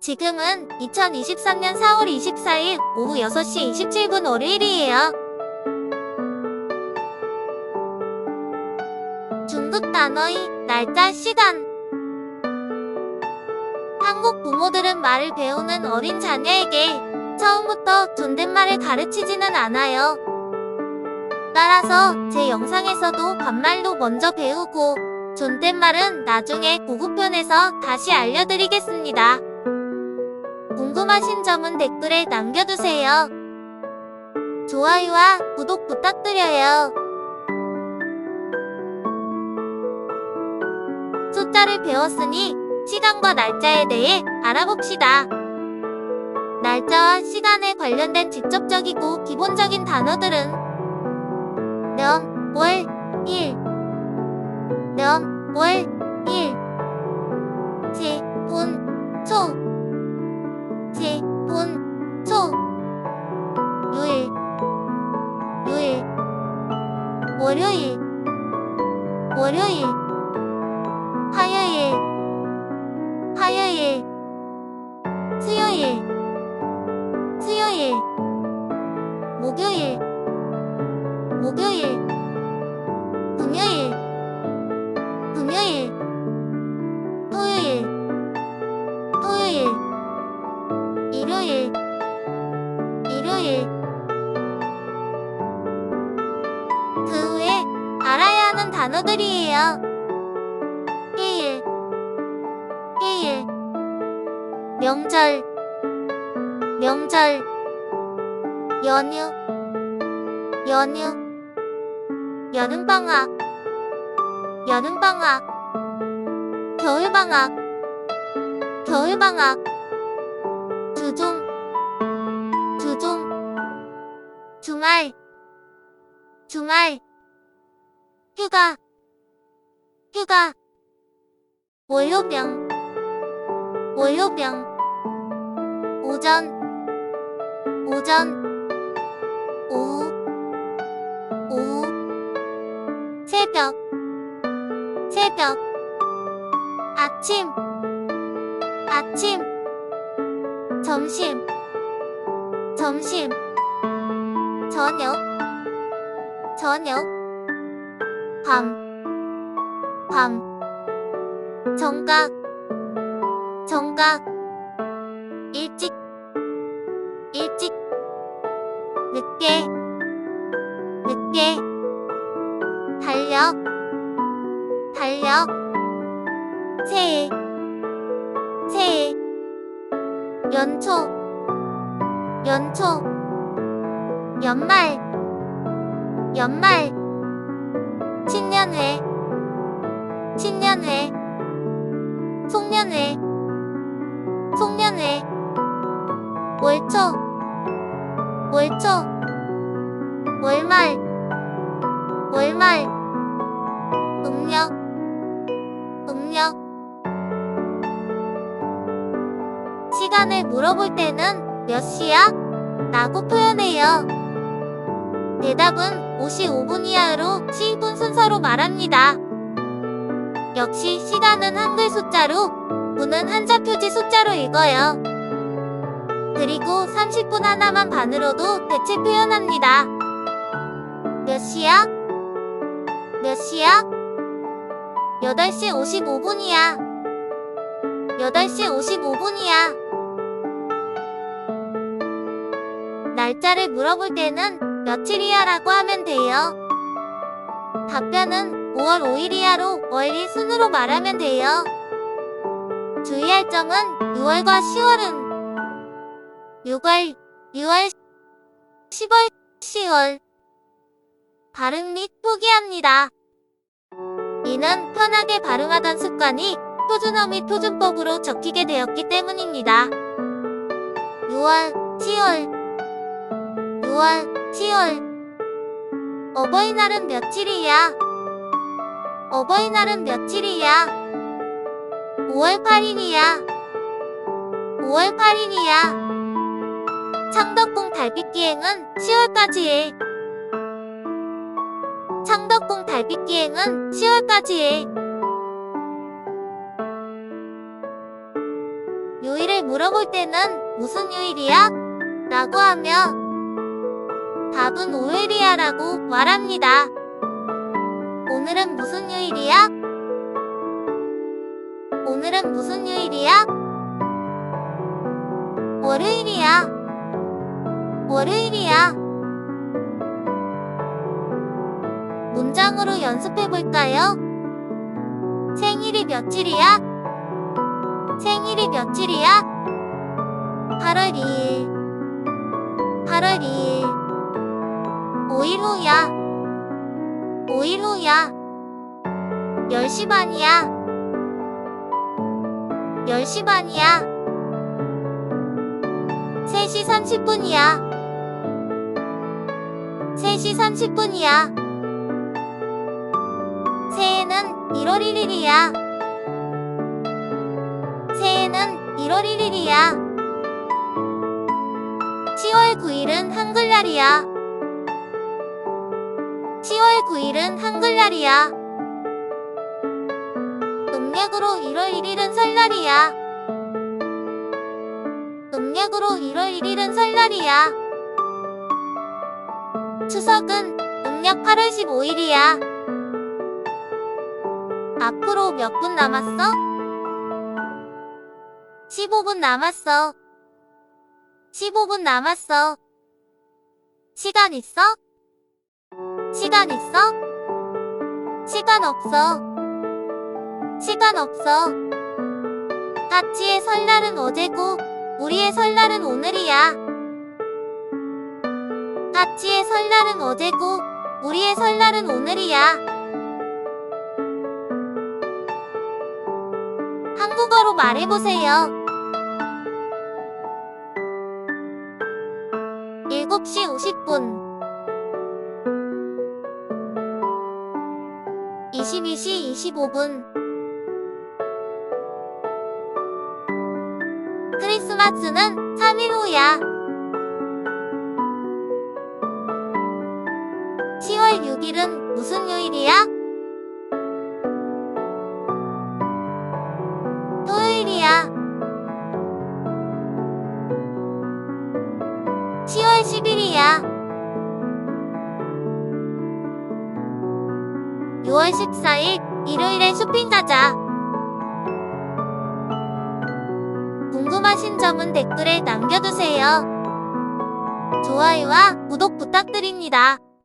지금은 2023년 4월 24일 오후 6시 27분 월요일이에요. 중국 단어의 날짜 시간 한국 부모들은 말을 배우는 어린 자녀에게 처음부터 존댓말을 가르치지는 않아요. 따라서 제 영상에서도 반말로 먼저 배우고 존댓말은 나중에 고급편에서 다시 알려드리겠습니다. 궁금하신 점은 댓글에 남겨두세요. 좋아요와 구독 부탁드려요. 숫자를 배웠으니 시간과 날짜에 대해 알아봅시다. 날짜와 시간에 관련된 직접적이고 기본적인 단어들은 년, 월, 일 년, 월, 일 지, 목요일. 금요일. 금요일. 토요일. 토요일. 일요일. 일요일. 그 후에 알아야 하는 단어들이에요. 해일. 해일. 명절. 명절. 연휴. 연휴 여름방학 여름방학 겨울방학 겨울방학 주중 주중 주말 주말 휴가 휴가 월요병 월요병 오전 오전 새벽. 아침. 아침. 점심. 점심. 저녁. 저녁. 밤. 밤. 정각. 정각 새해 새해 연초 연초 연말 연말 신년회 신년회 송년회 송년회 월초 월초 월말 월말 음력 음력 시간을 물어볼 때는 몇 시야? 라고 표현해요. 대답은 55분 이하로 10분 순서로 말합니다. 역시 시간은 한글 숫자로, 분은 한자 표지 숫자로 읽어요. 그리고 30분 하나만 반으로도 대체 표현합니다. 몇 시야? 몇 시야? 8시 55분이야. 8시 55분이야. 날짜를 물어볼 때는 며칠이야 라고 하면 돼요. 답변은 5월 5일이야로 월일 순으로 말하면 돼요. 주의할 점은 6월과 10월은 6월, 6월, 10월, 10월 발음 및 표기합니다. 이는 편하게 발음하던 습관이 표준어 및 표준법으로 적히게 되었기 때문입니다. 6월, 10월 6월, 10월 어버이날은 며칠이야? 어버이날은 며칠이야? 5월 8일이야. 5월 8일이야. 창덕궁 달빛 기행은 10월까지 해. 창덕궁 달빛 기행은 10월까지 해. 요일을 물어볼 때는 무슨 요일이야? 라고 하며 답은 5일이야 라고 말합니다. 오늘은 무슨 요일이야? 오늘은 무슨 요일이야? 월요일이야. 월요일이야. 문장으로 연습해 볼까요? 생일이 며칠이야? 생일이 며칠이야? 8월 2일. 8월 2일. 5일 후야. 5일 후야. 10시 반이야. 10시 반이야. 3시 30분이야. 3시 30분이야. 새해는 1월 1일이야. 새해는 1월 1일이야. 10월 9일은 한글날이야. 10월 9일은 한글날이야. 음력으로 1월 1일은 설날이야. 음력으로 1월 1일은 설날이야. 추석은 음력 8월 15일이야. 앞으로 몇 분 남았어? 15분 남았어. 15분 남았어. 시간 있어? 시간 있어? 시간 없어. 시간 없어. 까치의 설날은 어제고, 우리의 설날은 오늘이야. 까치의 설날은 어제고, 우리의 설날은 오늘이야. 한국어로 말해보세요. 7시 50분 22시 25분 크리스마스는 3일 후야. 10월 6일은 무슨 요일이야? 토요일이야. 10월 10일이야. 6월 14일 일요일에 쇼핑 가자. 궁금하신 점은 댓글에 남겨주세요. 좋아요와 구독 부탁드립니다.